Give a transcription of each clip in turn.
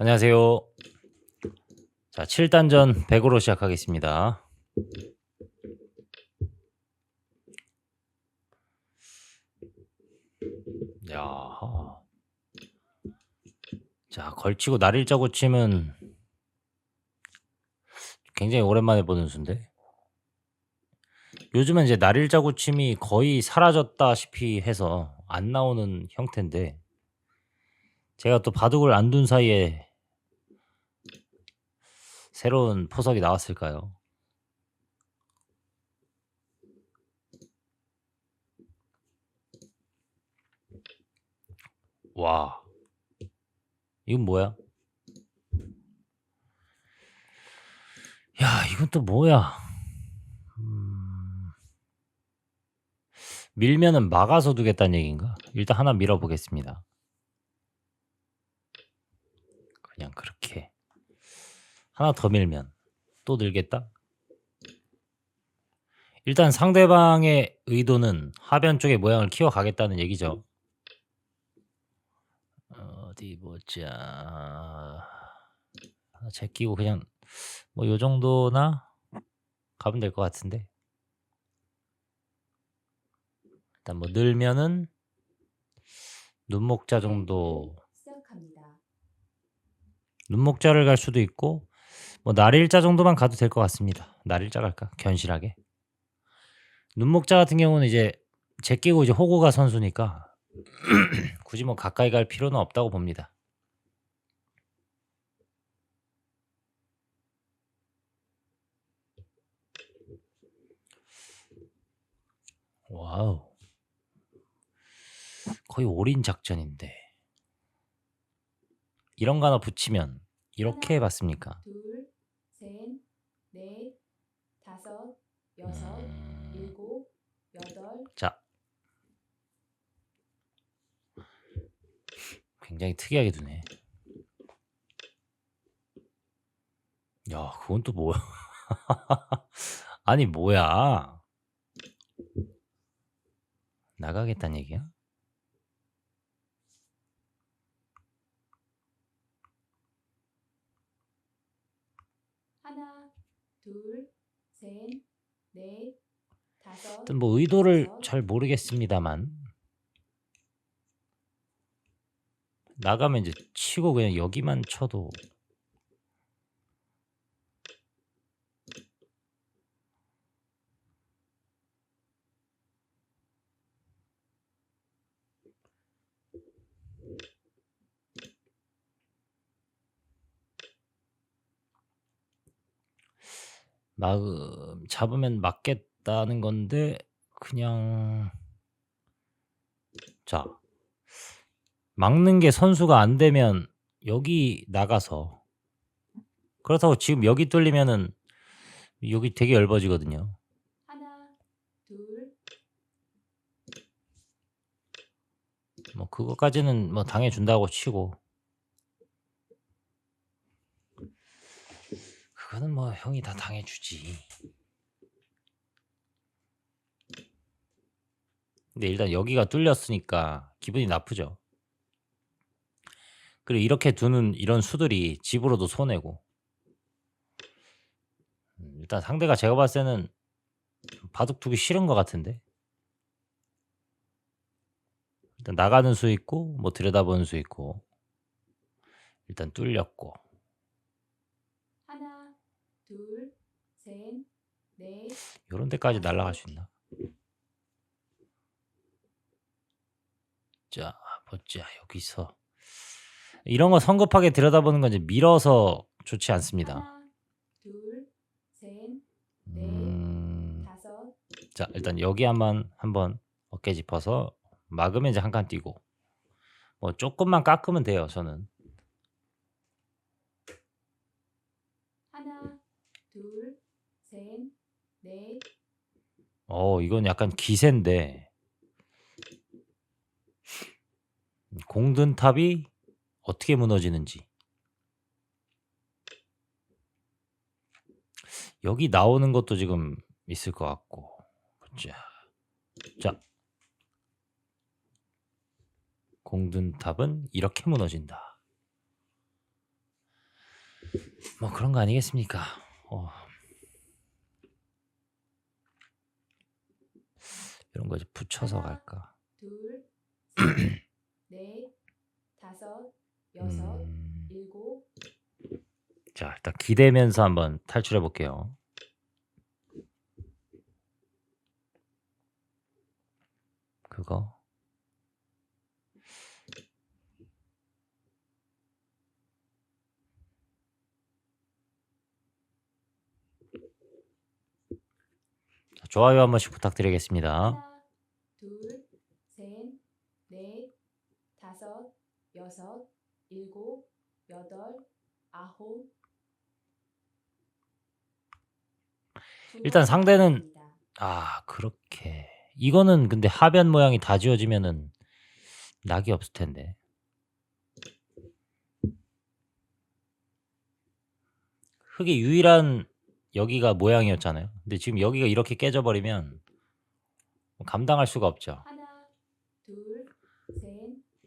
안녕하세요. 자, 7단전 100으로 시작하겠습니다. 야. 자, 걸치고 날일 자 고침은 굉장히 오랜만에 보는 수인데. 요즘은 이제 날일 자 고 침이 거의 사라졌다시피 해서 안 나오는 형태인데 제가 또 바둑을 안 둔 사이에 새로운 포석이 나왔을까요? 와. 이건 뭐야? 야, 이건 또 뭐야? 음... 밀면은 막아서 두겠다는 얘기인가? 일단 하나 밀어보겠습니다. 그냥 그렇게. 하나 더 밀면 또 늘겠다? 일단 상대방의 의도는 하변 쪽의 모양을 키워가겠다는 얘기죠. 어디 보자. 하나 제끼고 그냥 뭐 요 정도나 가면 될 것 같은데. 일단 뭐 늘면은 눈목자 정도 시작합니다. 눈목자를 갈 수도 있고 뭐 날일자 정도만 가도 될 것 같습니다. 날일자 갈까? 견실하게. 눈목자 같은 경우는 이제 제끼고 이제 호구가 선수니까 굳이 뭐 가까이 갈 필요는 없다고 봅니다. 와우. 거의 올인 작전인데. 이런 거 하나 붙이면 이렇게 해봤습니까? 둘, 셋, 넷, 다섯, 여섯, 음, 일곱, 여덟, 자. 굉장히 특이하게 두네. 야, 그건 또 뭐야? 아니, 뭐야? 나가겠다는 얘기야? 하나, 둘, 셋, 넷, 다섯, 일단 뭐 의도를 여섯, 잘 모르겠습니다만. 나가면 이제 치고 그냥 여기만 쳐도 마음 잡으면 맞겠다는 건데 그냥 자 막는 게 선수가 안 되면 여기 나가서 그렇다고 지금 여기 뚫리면은 여기 되게 얇아지거든요. 하나, 둘, 뭐 그거까지는 뭐 당해 준다고 치고 그거는 뭐 형이 다 당해 주지. 근데 일단 여기가 뚫렸으니까 기분이 나쁘죠. 그리고 이렇게 두는 이런 수들이 집으로도 손해고. 음, 일단 상대가 제가 봤을 때는 바둑 두기 싫은 것 같은데. 일단 나가는 수 있고 뭐 들여다보는 수 있고 일단 뚫렸고 하나, 둘, 셋, 넷, 요런 데까지 날아갈 수 있나? 자 보자. 여기서. 이런 거 성급하게 들여다보는 건 이제 밀어서 좋지 않습니다. 하나, 둘, 셋, 넷, 음, 다섯, 자 일단 여기 한번 한번 어깨 짚어서 막으면 이제 한 칸 뛰고. 뭐 조금만 깎으면 돼요 저는 하나, 둘, 어 이건 약간 기세인데. 공든 탑이 어떻게 무너지는지. 여기 나오는 것도 지금 있을 것 같고. 보자 자. 공든 탑은 이렇게 무너진다. 뭐 그런 거 아니겠습니까? 어. 이런 거 이제 붙여서. 갈까? 둘, 셋, 넷, 다섯, 여섯, 음, 일곱, 자, 일단 기대면서 한번 탈출해 볼게요. 그거. 좋아요 한 번씩 부탁드리겠습니다. 하나, 둘, 셋, 넷, 다섯, 여섯, 일곱, 여덟, 아홉. 두 일단 번 상대는. 아, 그렇게. 이거는 근데 하변 모양이 다 지워지면은 낙이 없을 텐데. 흙의 유일한 여기가 모양이었잖아요. 근데 지금 여기가 이렇게 깨져버리면 감당할 수가 없죠. 하나, 둘, 셋,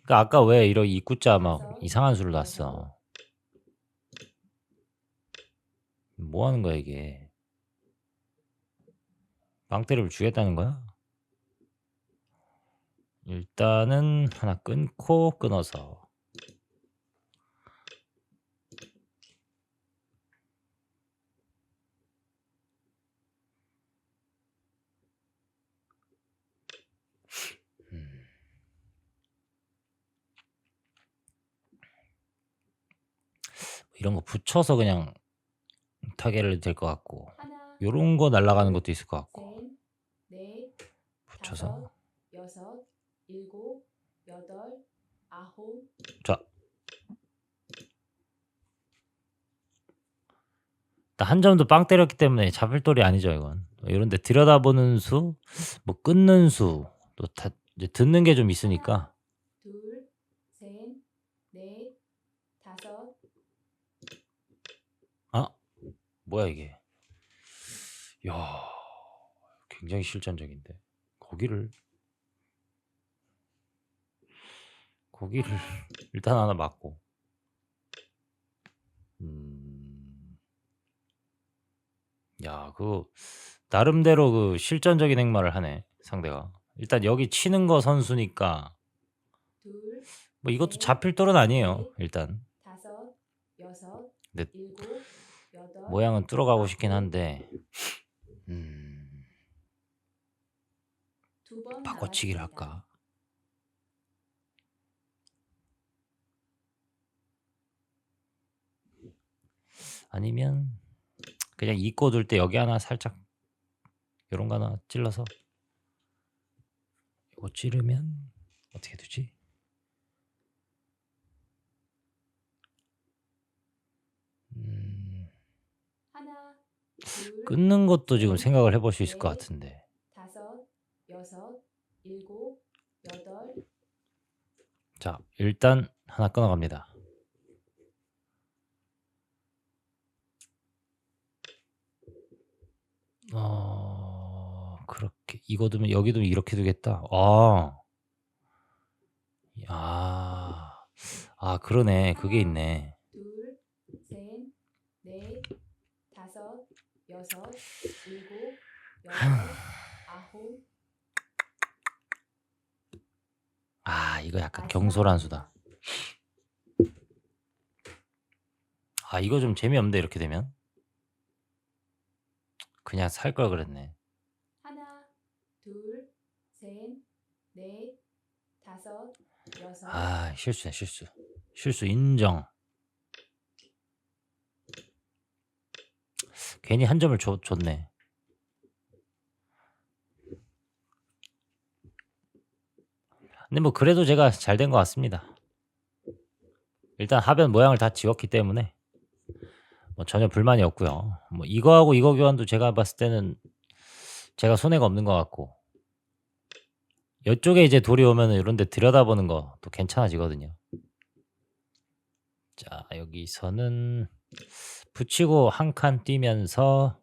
그러니까 아까 왜 이런 입구자 막 이상한 수를. 놨어. 뭐 하는 거야 이게? 빵때리를 주겠다는 거야? 일단은 하나 끊고 끊어서 음. 붙여서 그냥 타겟을 될 것 같고 하나, 요런 거 날아가는 것도 있을 것 같고. 셋, 넷, 붙여서. 다섯, 여섯, 일곱, 여덟, 아홉. 자. 일단 한 점도 빵 때렸기 때문에 잡을 돌이 아니죠 이건. 이런데 들여다보는 수, 뭐 끊는 수, 또다 이제 듣는 게 좀 있으니까 둘, 셋, 넷, 다섯, 아 뭐야 이게 야 굉장히 실전적인데 거기를 거기를 일단 하나 맞고 음, 야, 그 나름대로 그 실전적인 행마를 하네 상대가. 일단 여기 치는 거 선수니까 둘, 뭐 이것도 셋, 잡힐 돌은 아니에요. 일단 다섯, 여섯, 근데 일곱. 모양은 뚫어가고 싶긴 한데 음, 바꿔치기를. 할까? 아니면 그냥 입고 둘 때 여기 하나 살짝 요런 거 하나 찔러서 이거 찌르면 어떻게 되지? 음, 하나, 둘, 끊는 것도 지금 셋, 생각을 해볼 수 있을 것 넷, 같은데 다섯, 여섯, 일곱, 여덟. 자 일단 하나 끊어갑니다. 어 그렇게 이거 두면 여기 두면 이렇게 두겠다. 아, 야, 아 그러네 그게 있네. 둘, 셋, 넷, 다섯, 여섯, 일곱, 여덟, 아홉. 아 이거 약간 경솔한 수다. 아 이거 좀 재미없는데 이렇게 되면 그냥 살 걸 그랬네. 하나, 둘, 셋, 넷, 다섯, 여섯. 아 실수야 실수. 실수 인정. 괜히 한 점을 줘, 줬네. 근데 뭐 그래도 제가 잘 된 것 같습니다. 일단 하변 모양을 다 지웠기 때문에 뭐 전혀 불만이 없고요. 뭐 이거하고 이거 교환도 제가 봤을 때는 제가 손해가 없는 것 같고 이쪽에 이제 돌이 오면 은 이런 데 들여다보는 거 또 괜찮아지거든요. 자 여기서는 붙이고 한 칸 뛰면서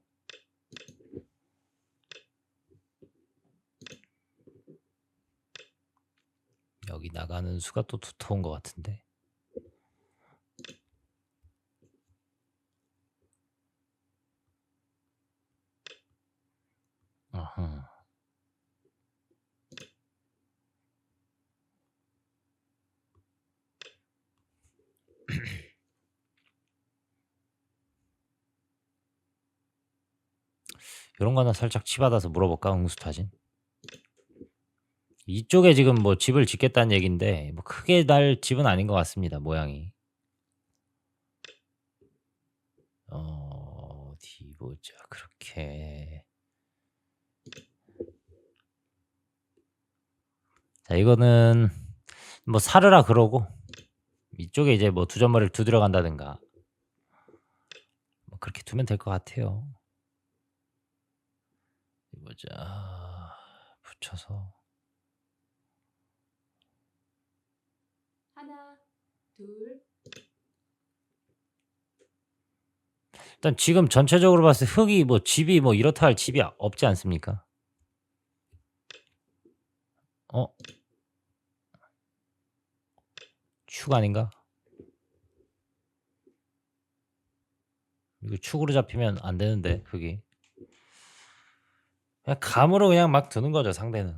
여기 나가는 수가 또 두터운 것 같은데 요런 거 하나 살짝 치받아서 물어볼까? 응수타진. 이쪽에 지금 뭐 집을 짓겠다는 얘긴데 뭐 크게 날 집은 아닌 것 같습니다. 모양이. 어, 어디 보자. 그렇게. 자, 이거는 뭐 사르라 그러고 이쪽에 이제 뭐 두점머리를 두드려 간다든가 뭐 그렇게 두면 될 것 같아요. 보자. 붙여서 하나, 둘, 일단 지금 전체적으로 봤을 때 흙이 뭐 집이 뭐 이렇다 할 집이 없지 않습니까? 어? 축 아닌가? 이거 축으로 잡히면 안 되는데 흙이 그냥 감으로 그냥 막 두는 거죠 상대는.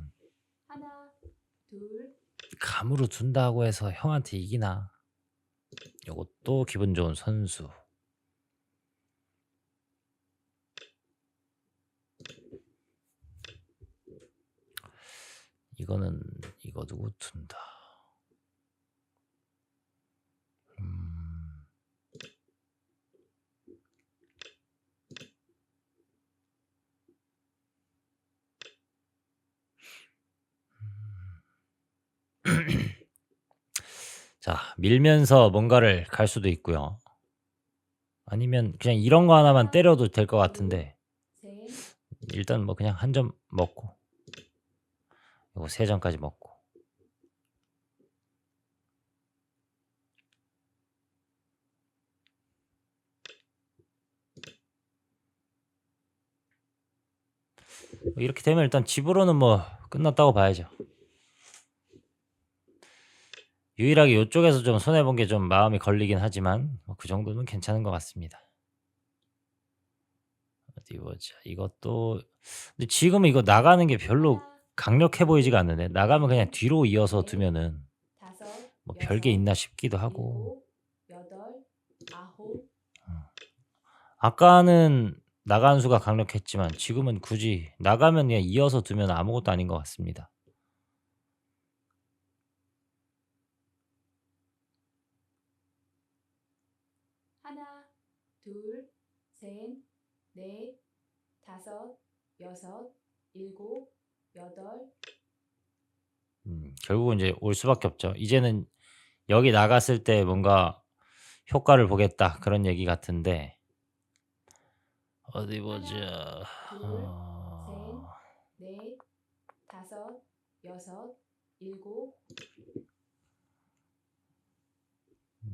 하나, 둘, 감으로 둔다고 해서 형한테 이기나. 요것도 기분 좋은 선수. 이거는 이거 두고 둔다 자 밀면서 뭔가를 갈 수도 있고요 아니면 그냥 이런 거 하나만 때려도 될 것 같은데 셋, 일단 뭐 그냥 한 점 먹고 요거 세 점까지 먹고 뭐 이렇게 되면 일단 집으로는 뭐 끝났다고 봐야죠. 유일하게 이쪽에서 좀 손해 본 게 좀 마음이 걸리긴 하지만 뭐 그 정도는 괜찮은 것 같습니다. 어디 보자. 이것도 근데 지금 이거 나가는 게 별로 강력해 보이지가 않는데 나가면 그냥 뒤로 이어서 두면은 뭐 별게 있나 싶기도 하고 아홉, 아까는 나가는 수가 강력했지만 지금은 굳이 나가면 그냥 이어서 두면 아무것도 아닌 것 같습니다. 하나, 둘, 셋, 넷, 다섯, 여섯, 일곱, 여덟, 음, 결국은 이제 올 수밖에 없죠. 이제는 여기 나갔을 때 뭔가 효과를 보겠다 그런 얘기 같은데. 어디 보자. 둘, 어... 넷, 다섯, 여섯, 일곱,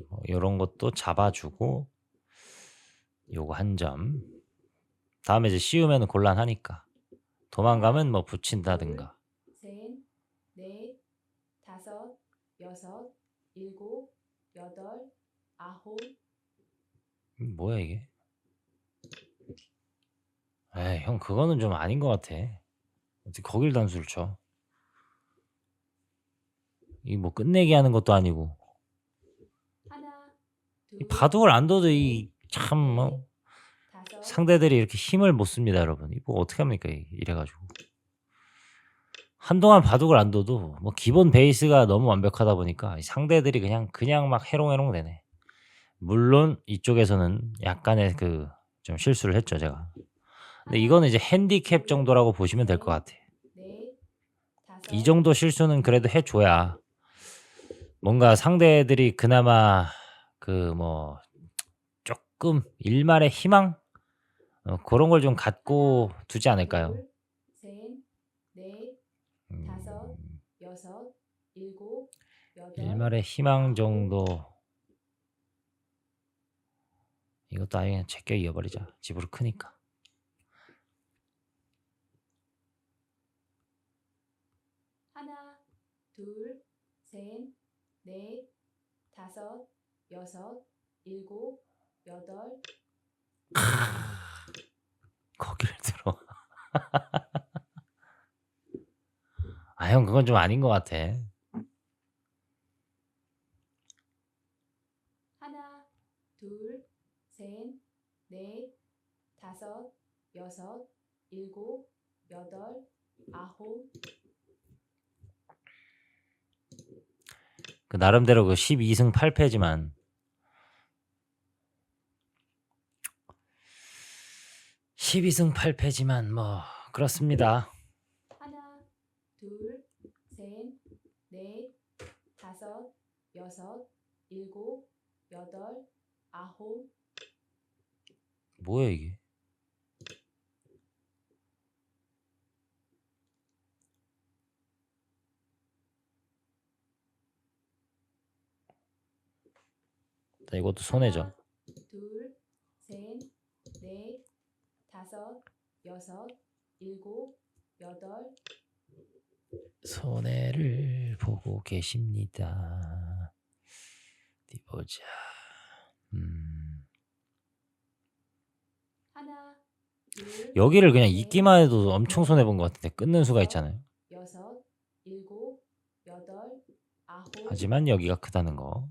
뭐 이런 것도 잡아주고 요거 한 점. 다음에 이제 씌우면 곤란하니까 도망가면 뭐 붙인다든가. 셋, 넷, 다섯, 여섯, 일곱, 여덟, 아홉, 음, 뭐야 이게? 에이 형 그거는 좀 아닌 것 같아. 어떻게 거길 단수를 쳐? 이 뭐 끝내기 하는 것도 아니고 하나, 이 둘, 바둑을 안 둬도 이 참 뭐 상대들이 이렇게 힘을 못 씁니다 여러분. 이거 어떻게 합니까 이- 이래 가지고 한동안 바둑을 안 둬도 뭐 기본 베이스가 너무 완벽하다 보니까 이 상대들이 그냥 그냥 막 해롱해롱 되네. 물론 이쪽에서는 약간의 그 좀 실수를 했죠 제가. 근데 이거는 이제 핸디캡 정도라고 보시면 될 것 같아. 넷, 다섯, 이 정도 실수는 그래도 해줘야 뭔가 상대들이 그나마 그 뭐 조금 일말의 희망? 어, 그런 걸 좀 갖고 두지 않을까요? 둘, 셋, 넷, 음, 다섯, 여섯, 일곱, 여덟, 일말의 희망 정도. 이것도 아예 그냥 제껴 이어버리자. 집으로 크니까. 하나, 둘, 셋, 넷, 다섯, 여섯, 일곱, 여덟, 거기를 들어. 아 형 그건 좀 아닌 것 같아. 하나, 둘, 셋, 넷, 다섯, 여섯, 일곱, 여덟, 아홉, 그 나름대로 그 12승 8패지만 12승 8패지만 뭐 그렇습니다. 하나, 둘, 셋, 넷, 다섯, 여섯, 일곱, 여덟, 아홉, 뭐야 이게? 자, 이것도 손해죠. 하나, 둘, 셋, 넷, 다섯, 여섯, 일곱, 여덟, 손해를 보고 계십니다. 어디 보자. 음, 하나, 둘, 여기를 그냥 셋, 있기만 해도 엄청 손해 본 것 같은데 끊는 수가 있잖아요. 여섯, 일곱, 여덟, 아홉, 하지만 여기가 크다는 거.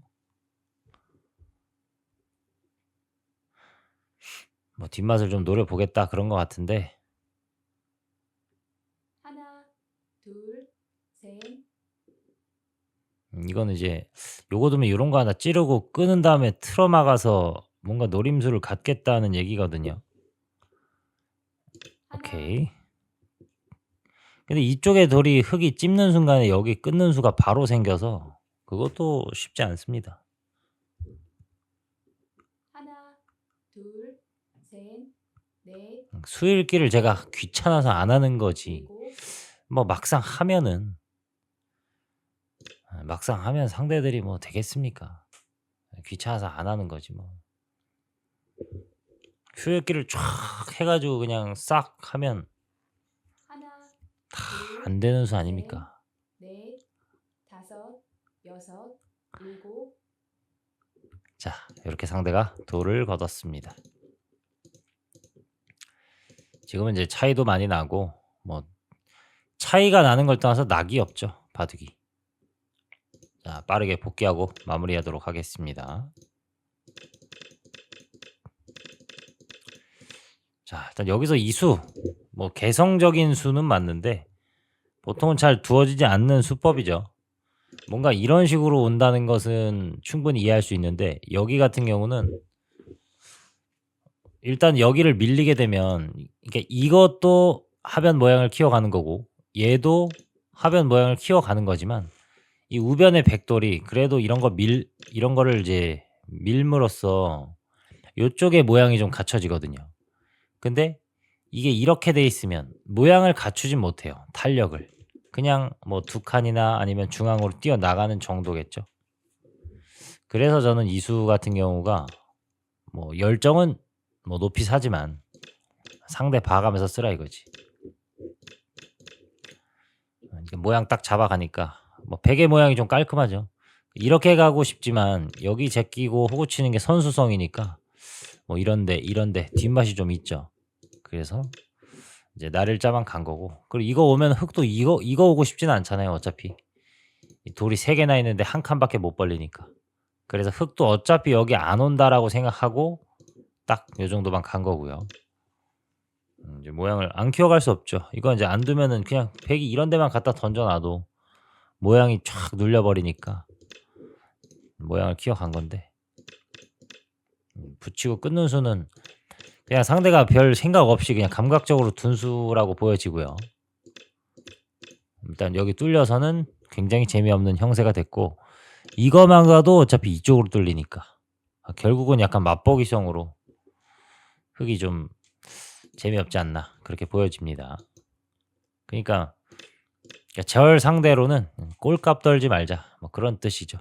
뭐 뒷맛을 좀 노려보겠다 그런 것 같은데 하나, 둘, 셋, 음, 이거는 이제 요거 두면 요런 거 하나 찌르고 끄는 다음에 틀어막아서 뭔가 노림수를 갖겠다는 얘기거든요. 하나, 오케이. 근데 이쪽에 돌이 흙이 찝는 순간에 여기 끊는 수가 바로 생겨서 그것도 쉽지 않습니다. 하나, 둘, 셋, 넷, 음, 수일기를 제가 귀찮아서 안 하는 거지. 뭐 막상 하면은 아, 막상 하면 상대들이 뭐 되겠습니까? 귀찮아서 안 하는 거지 뭐. 수일기를 쫙 해가지고 그냥 싹 하면 다 둘, 안 되는 수 아닙니까? 넷, 다섯, 여섯, 일곱, 자, 이렇게 상대가 돌을 걷었습니다. 지금은 이제 차이도 많이 나고 뭐 차이가 나는 걸 떠나서 낙이 없죠. 바둑이. 자, 빠르게 복귀하고 마무리하도록 하겠습니다. 자, 일단 여기서 이수 뭐 개성적인 수는 맞는데 보통은 잘 두어지지 않는 수법이죠. 뭔가 이런 식으로 온다는 것은 충분히 이해할 수 있는데 여기 같은 경우는 일단 여기를 밀리게 되면 그러니까 이것도 하변 모양을 키워가는 거고 얘도 하변 모양을 키워가는 거지만 이 우변의 백돌이 그래도 이런 거 밀 이런 거를 이제 밀므로써 요쪽의 모양이 좀 갖춰지거든요. 근데 이게 이렇게 돼 있으면 모양을 갖추진 못해요. 탄력을. 그냥 뭐 두 칸이나 아니면 중앙으로 뛰어 나가는 정도겠죠. 그래서 저는 이수 같은 경우가 뭐 열정은 뭐 높이 사지만 상대 봐가면서 쓰라 이거지. 모양 딱 잡아가니까 뭐 베개 모양이 좀 깔끔하죠. 이렇게 가고 싶지만 여기 제끼고 호구 치는 게 선수성이니까 뭐 이런데 이런데 뒷맛이 좀 있죠. 그래서 이제 날일자만 간 거고 그리고 이거 오면 흙도 이거 이거 오고 싶지는 않잖아요. 어차피 이 돌이 세 개나 있는데 한 칸밖에 못 벌리니까. 그래서 흙도 어차피 여기 안 온다라고 생각하고 딱 요 정도만 간 거고요. 음, 이제 모양을 안 키워갈 수 없죠. 이건 이제 안 두면은 그냥 백이 이런 데만 갖다 던져놔도 모양이 쫙 눌려버리니까 모양을 키워간 건데 음, 붙이고 끊는 수는 그냥 상대가 별 생각 없이 그냥 감각적으로 둔 수라고 보여지고요. 일단 여기 뚫려서는 굉장히 재미없는 형세가 됐고 이거만 가도 어차피 이쪽으로 뚫리니까 아, 결국은 약간 맛보기성으로 흙이 좀 재미없지 않나 그렇게 보여집니다. 그러니까 그러니까 절 상대로는 꼴값 떨지 말자 뭐 그런 뜻이죠.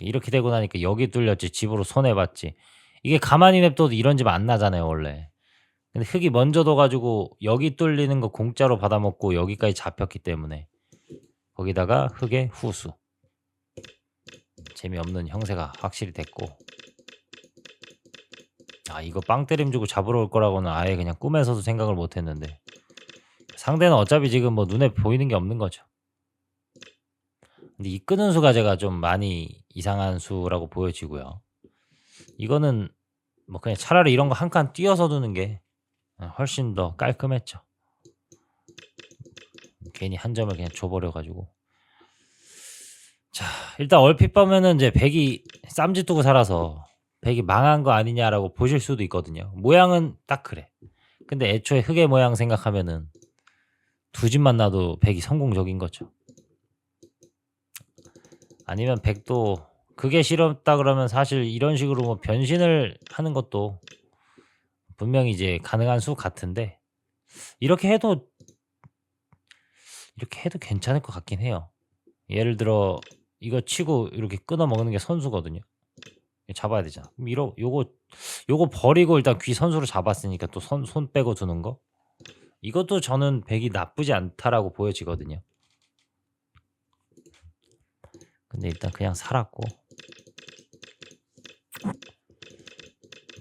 이렇게 되고 나니까 여기 뚫렸지 집으로 손해 봤지 이게 가만히 냅둬도 이런 집 안 나잖아요 원래. 근데 흙이 먼저 둬가지고 여기 뚫리는 거 공짜로 받아먹고 여기까지 잡혔기 때문에 거기다가 흙의 후수 재미없는 형세가 확실히 됐고 아 이거 빵 때림 주고 잡으러 올 거라고는 아예 그냥 꿈에서도 생각을 못 했는데 상대는 어차피 지금 뭐 눈에 보이는 게 없는 거죠. 근데 이 끄는 수가 제가 좀 많이 이상한 수라고 보여지고요. 이거는 뭐 그냥 차라리 이런 거 한 칸 띄어서 두는 게 어, 훨씬 더 깔끔했죠. 괜히 한 점을 그냥 줘버려 가지고. 자, 일단 얼핏 보면은 이제 백이 쌈짓 두고 살아서 백이 망한 거 아니냐라고 보실 수도 있거든요. 모양은 딱 그래. 근데 애초에 흑의 모양 생각하면은 두 집만 놔도 백이 성공적인 거죠. 아니면 백도 그게 싫었다 그러면 사실 이런 식으로 뭐 변신을 하는 것도 분명히 이제 가능한 수 같은데 이렇게 해도 이렇게 해도 괜찮을 것 같긴 해요. 예를 들어 이거 치고 이렇게 끊어 먹는 게 선수거든요. 잡아야 되잖아. 그럼 이러 요거 요거 버리고 일단 귀 선수로 잡았으니까 또 손 손 빼고 두는 거. 이것도 저는 백이 나쁘지 않다라고 보여지거든요. 근데 일단 그냥 살았고.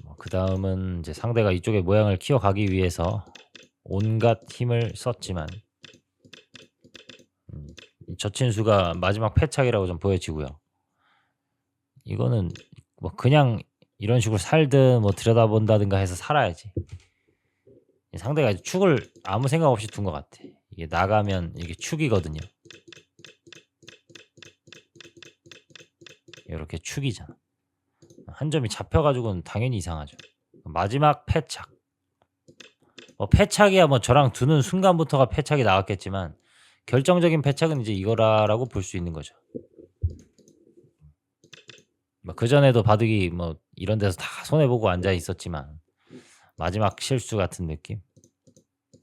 뭐 그 다음은 이제 상대가 이쪽의 모양을 키워가기 위해서 온갖 힘을 썼지만 음, 이 저친수가 마지막 패착이라고 좀 보여지고요. 이거는 뭐 그냥 이런 식으로 살든 뭐 들여다본다든가 해서 살아야지. 이 상대가 축을 아무 생각 없이 둔 것 같아. 이게 나가면 이게 축이거든요. 이렇게 축이잖아. 한 점이 잡혀가지고는 당연히 이상하죠. 마지막 패착. 뭐 패착이야 뭐 저랑 두는 순간부터가 패착이 나왔겠지만 결정적인 패착은 이제 이거라라고 볼 수 있는 거죠. 그 전에도 바둑이 뭐 이런 데서 다 손해 보고 앉아 있었지만 마지막 실수 같은 느낌.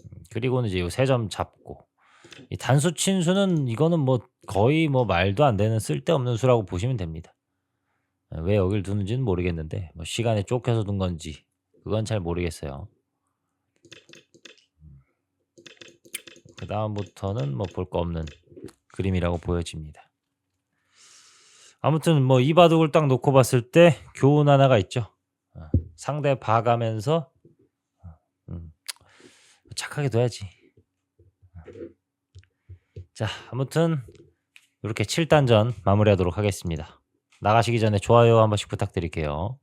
음, 그리고는 이제 요 세 점 잡고 이 단수 친수는 이거는 뭐 거의 뭐 말도 안 되는 쓸데없는 수라고 보시면 됩니다. 왜 여길 두는지는 모르겠는데 뭐 시간에 쫓겨서 둔 건지 그건 잘 모르겠어요. 그 다음부터는 뭐 볼 거 없는 그림이라고 보여집니다. 아무튼 뭐 이 바둑을 딱 놓고 봤을 때 교훈 하나가 있죠. 어, 상대 봐가면서 어, 음, 착하게 둬야지. 자, 아무튼 이렇게 7단전 마무리하도록 하겠습니다. 나가시기 전에 좋아요 한 번씩 부탁드릴게요.